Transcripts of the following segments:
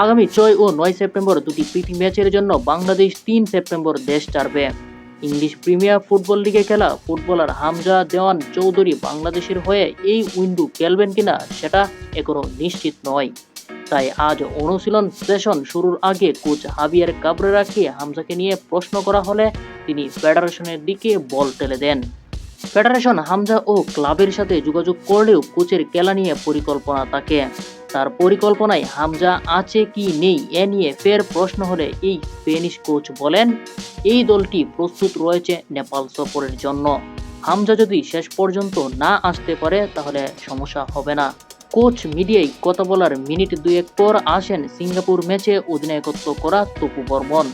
আগামী ছয় ও নয় সেপ্টেম্বর দুটি প্রীতি ম্যাচের জন্য বাংলাদেশ তিন সেপ্টেম্বর দেশ ছাড়বে। ইংলিশ প্রিমিয়ার ফুটবল লিগে খেলা ফুটবলার হামজা দেওয়ান চৌধুরী বাংলাদেশের হয়ে এই উইন্ডো খেলবেন কিনা সেটা এখনও নিশ্চিত নয়। তাই আজ অনুশীলন সেশন শুরুর আগে কোচ হাবিয়ার কাবরেরাকে হামজাকে নিয়ে প্রশ্ন করা হলে তিনি ফেডারেশনের দিকে বল টেলে দেন। ফেডারেশন হামজা ও ক্লাবের সাথে যোগাযোগ করলেও কোচের খেলা নিয়ে পরিকল্পনা থাকে। তার পরিকল্পনায় হামজা আছে কি নেই এ নিয়ে ফের প্রশ্ন হলে এই স্পেনিশ কোচ বলেন, এই দলটি প্রস্তুত রয়েছে নেপাল সফরের জন্য। হামজা যদি শেষ পর্যন্ত না আসতে পারে, তাহলে সমস্যা হবে না। কোচ মিডিয়ায় কথা বলার মিনিট দুয়েক পর আসেন সিঙ্গাপুর ম্যাচে অধিনায়কত্ব করা তপু বর্মন।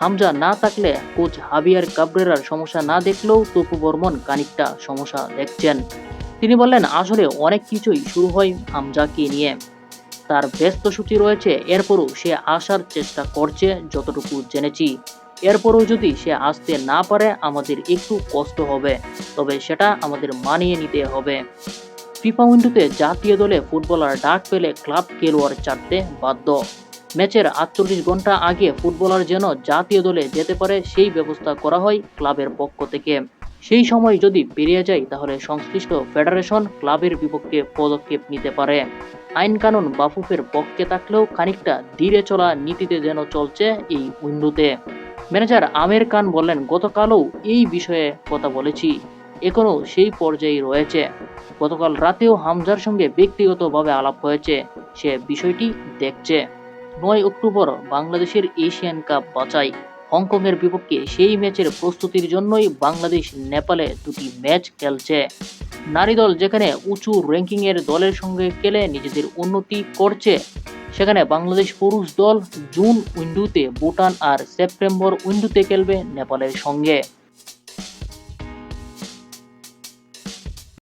হামজা না থাকলে কোচ হাবিয়ার কাবরেরার সমস্যা না দেখলেও তপু বর্মন খানিকটা সমস্যা দেখছেন। তিনি বললেন, আসলে অনেক কিছুই শুরু হয় হামজাকে নিয়ে। তার ব্যস্ত সূচি রয়েছে, এরপরও সে আসার চেষ্টা করছে যতটুকু জেনেছি। এরপরও যদি সে আসতে না পারে, আমাদের একটু কষ্ট হবে, তবে সেটা আমাদের মানিয়ে নিতে হবে। ফিফা উইন্ডোতে জাতীয় দলে ফুটবলার ডাক পেলে ক্লাব খেলোয়াড় চাটতে বাধ্য। ম্যাচের আটচল্লিশ ঘণ্টা আগে ফুটবলার যেন জাতীয় দলে যেতে পারে, সেই ব্যবস্থা করা হয় ক্লাবের পক্ষ থেকে। সেই সময় যদি পেরিয়ে যায়, তাহলে সংশ্লিষ্ট ফেডারেশন ক্লাবের বিপক্ষে পদক্ষেপ নিতে পারে। আইন কানুন বাফুফের পক্ষে থাকলেও খানিকটা ধীরে চলা নীতিতে যেন চলছে এই উইন্ডোতে। ম্যানেজার আমের খান বললেন গতকালও এই বিষয়ে কথা বলেছি। এখনও সেই পর্যায়ে রয়েছে। গতকাল রাতেও হামজার সঙ্গে ব্যক্তিগতভাবে আলাপ হয়েছে। সে বিষয়টি দেখছে। নয় অক্টোবর বাংলাদেশের এশিয়ান কাপ বাছাই। হংকংয়ের বিপক্ষে সেই ম্যাচের প্রস্তুতির জন্যই বাংলাদেশ নেপালে দুটি ম্যাচ খেলছে। নারী দল যেখানে উঁচু র্যাঙ্কিংয়ের দলের সঙ্গে খেলে নিজেদের উন্নতি করছে, সেখানে বাংলাদেশ পুরুষ দল জুন উইন্ডোতে, ভুটান আর সেপ্টেম্বর উইন্ডোতে খেলবে নেপালের সঙ্গে।